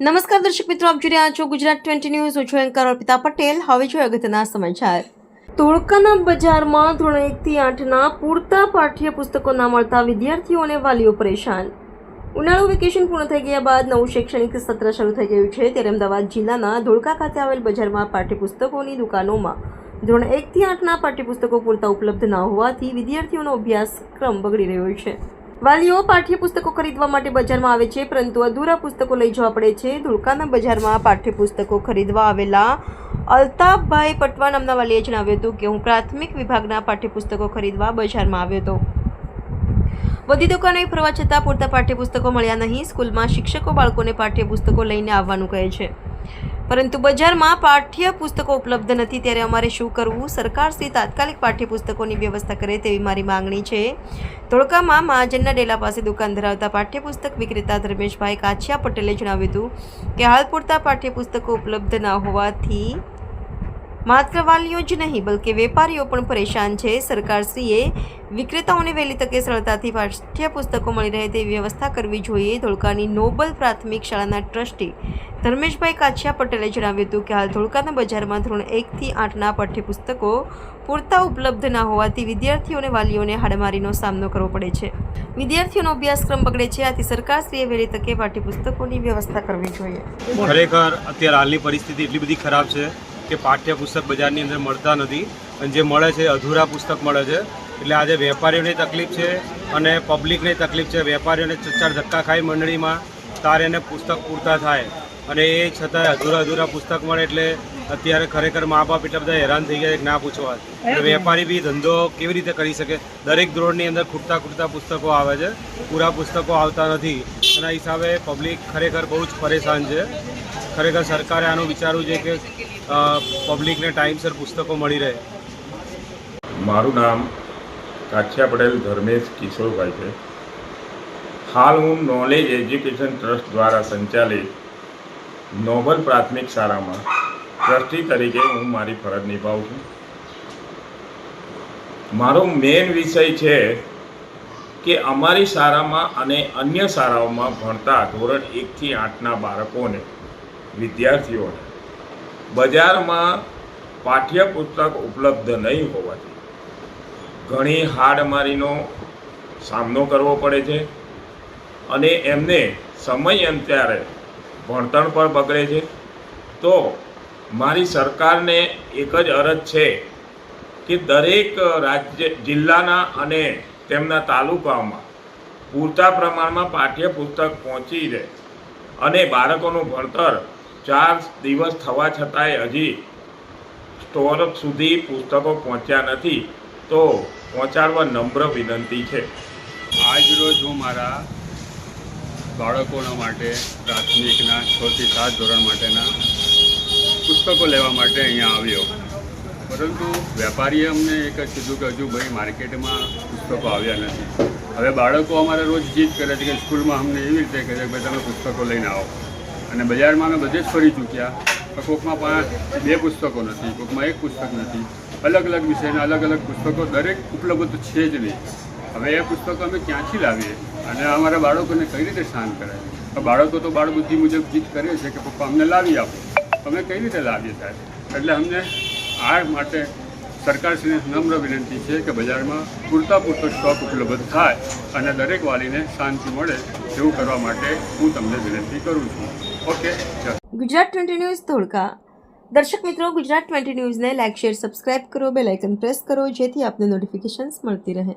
નમસ્કાર દર્શક મિત્રો, આપ જોઈ રહ્યા છો ગુજરાત ટ્વેન્ટી ન્યૂઝ. હું છું એન્કર અર્પિતા પટેલ. હવે જોઈએ અગત્યના સમાચાર. ધોળકાના બજારમાં ધોરણ એકથી આઠના પૂરતા પાઠ્ય પુસ્તકો ના મળતા વિદ્યાર્થીઓ અને વાલીઓ પરેશાન. ઉનાળુ વેકેશન પૂર્ણ થઈ ગયા બાદ નવું શૈક્ષણિક સત્ર શરૂ થઈ ગયું છે. ત્યારે અમદાવાદ જિલ્લાના ધોળકા ખાતે આવેલ બજારમાં પાઠ્યપુસ્તકોની દુકાનોમાં ધોરણ એકથી આઠના પાઠ્યપુસ્તકો પૂરતા ઉપલબ્ધ ન હોવાથી વિદ્યાર્થીઓનો અભ્યાસક્રમ બગડી રહ્યો છે. વાલીઓ પાઠ્યપુસ્તકો ખરીદવા માટે બજારમાં આવે છે, પરંતુ અધૂરા પુસ્તકો લઈ જવા પડે છે. ધુળકાના બજારમાં પાઠ્યપુસ્તકો ખરીદવા આવેલા અલ્તાફભાઈ પટવા નામના વાલીએ જણાવ્યું હતું કે, હું પ્રાથમિક વિભાગના પાઠ્યપુસ્તકો ખરીદવા બજારમાં આવ્યો હતો. બધી દુકાનોએ ફરવા છતાં પૂરતા પાઠ્યપુસ્તકો મળ્યા નહીં. સ્કૂલમાં શિક્ષકો બાળકોને પાઠ્યપુસ્તકો લઈને આવવાનું કહે છે. પરંતુ બજારમાં પાઠ્યપુસ્તકો ઉપલબ્ધ નથી ત્યારે અમારે શું કરવું? સરકારશ્રી તાત્કાલિક પાઠ્યપુસ્તકોની વ્યવસ્થા કરે તેવી મારી માંગણી છે. ધોળકામાં મહાજનના ડેલા પાસે દુકાન ધરાવતા પાઠ્યપુસ્તક વિક્રેતા ધર્મેશભાઈ કાછિયા પટેલે જણાવ્યું હતું કે હાલ પૂરતા પાઠ્યપુસ્તકો ઉપલબ્ધ ન હોવાથી માત્ર વાલીઓ જ નહીં, બલકે વેપારીઓ પણ પરેશાન છે. સરકારશ્રીએ વિક્રેતાઓને વહેલી તકે સરળતાથી પાઠ્યપુસ્તકો મળી રહે તેવી વ્યવસ્થા કરવી જોઈએ. ધોળકાની નોબલ પ્રાથમિક શાળાના ટ્રસ્ટી ધર્મેશભાઈ કાછિયા પટેલે જણાવ્યું હતું કે હાલ ધોળકાના બજારમાં ધોરણ એકથી આઠના પાઠ્યપુસ્તકો પૂરતા ઉપલબ્ધ ન હોવાથી વિદ્યાર્થીઓ અને વાલીઓને હાડમારીનો સામનો કરવો પડે છે. વિદ્યાર્થીઓનો અભ્યાસક્રમ બગડે છે, આથી સરકારશ્રીએ વહેલી તકે પાઠ્યપુસ્તકોની વ્યવસ્થા કરવી જોઈએ. ખરેખર અત્યારે હાલની પરિસ્થિતિ એટલી બધી ખરાબ છે કે પાઠ્યપુસ્તક બજારની અંદર મળતા નથી. અને જે મળે છે અધૂરા પુસ્તક મળે છે. એટલે આજે વેપારીઓને તકલીફ છે અને પબ્લિકને તકલીફ છે. વેપારીઓને ચચાર ધક્કા ખાઈ મંડળીમાં તારે એને પુસ્તક પૂરતા થાય. અને એ છતાંય અધૂરા અધૂરા પુસ્તક મળે એટલે અત્યારે ખરેખર મા બાપ એટલા બધા હેરાન થઈ ગયા ના પૂછવા અને વેપારી બી ધંધો કેવી રીતે કરી શકે? દરેક ધોરણની અંદર ખૂટતા ખૂટતા પુસ્તકો આવે છે. પૂરા પુસ્તકો આવતા નથી. એના હિસાબે પબ્લિક ખરેખર બહુ જ પરેશાન છે. ખરેખર સરકારે આનું વિચારવું છે કે પબ્લિકને ટાઈમસર પુસ્તકો મળી રહે. મારું નામ કાછિયા પટેલ ધર્મેશ કિશોરભાઈ છે. હાલ હું નોલેજ એજ્યુકેશન ટ્રસ્ટ દ્વારા સંચાલિત નોબલ પ્રાથમિક શાળામાં ટ્રસ્ટી તરીકે હું મારી ફરજ નિભાવું છું. મારો મેઇન વિષય છે કે અમારી શાળામાં અને અન્ય શાળાઓમાં ભણતા ધોરણ એકથી આઠના બાળકોને વિદ્યાર્થીઓને બજારમાં પાઠ્યપુસ્તક ઉપલબ્ધ નહીં હોવાથી ઘણી હાડમારીનો સામનો કરવો પડે છે અને એમને સમય અંતરે ભણતર પણ બગડે છે. તો મારી સરકારને એક જ અરજ છે કે દરેક રાજ્ય, જિલ્લાના અને તેમના તાલુકાઓમાં પૂરતા પ્રમાણમાં પાઠ્યપુસ્તક પહોંચી રહે અને બાળકોનું ભણતર ચાર દિવસ થવા છતાંય હજી સ્ટોર સુધી પુસ્તકો પહોંચ્યા નથી, તો પહોંચાડવા નમ્ર વિનંતી છે. આજરોજ હું મારા બાળકોના માટે પ્રાથમિકના છથી સાત ધોરણ માટેના પુસ્તકો લેવા માટે અહીંયા આવ્યો. પરંતુ વેપારીએ અમને એક જ કીધું કે હજુ ભાઈ માર્કેટમાં પુસ્તકો આવ્યા નથી. હવે બાળકો અમારે રોજ જીદ કરે છે કે સ્કૂલમાં અમને એવી રીતે કહે છે કે ભાઈ તમે પુસ્તકો લઈને આવો. અને બજારમાં અમે બધે જ ફરી ચૂક્યા. પણ કોકમાં પાંચ બે પુસ્તકો નથી, કોકમાં એક પુસ્તક નથી. અલગ અલગ વિષયના અલગ અલગ પુસ્તકો દરેક ઉપલબ્ધ છે જ નહીં. હવે એ પુસ્તકો અમે ક્યાંથી લાવીએ? અને અમારા બાળકોને કઈ રીતે શાંત કરાય? તો બાળકો તો બાળ બુદ્ધિ મુજબ જીત કરે છે કે પપ્પા અમને લાવી આપો. અમે કઈ રીતે લાવીએ સાહેબ? એટલે અમને આ માટે સરકારશ્રીને નમ્ર વિનંતી છે કે બજારમાં પૂરતા પૂરતો સ્ટોક ઉપલબ્ધ થાય અને દરેક વાલીને શાંતિ મળે એવું કરવા માટે હું તમને વિનંતી કરું છું. Okay Gujarat twenty news Dholka. દર્શક મિત્રો, ગુજરાત ટ્વેન્ટી ન્યૂઝને લાઇક, શેર, સબસ્ક્રાઇબ કરો, બેલ આઇકન પ્રેસ કરો, જેથી આપને નોટિફિકેશન્સ મળતી રહે.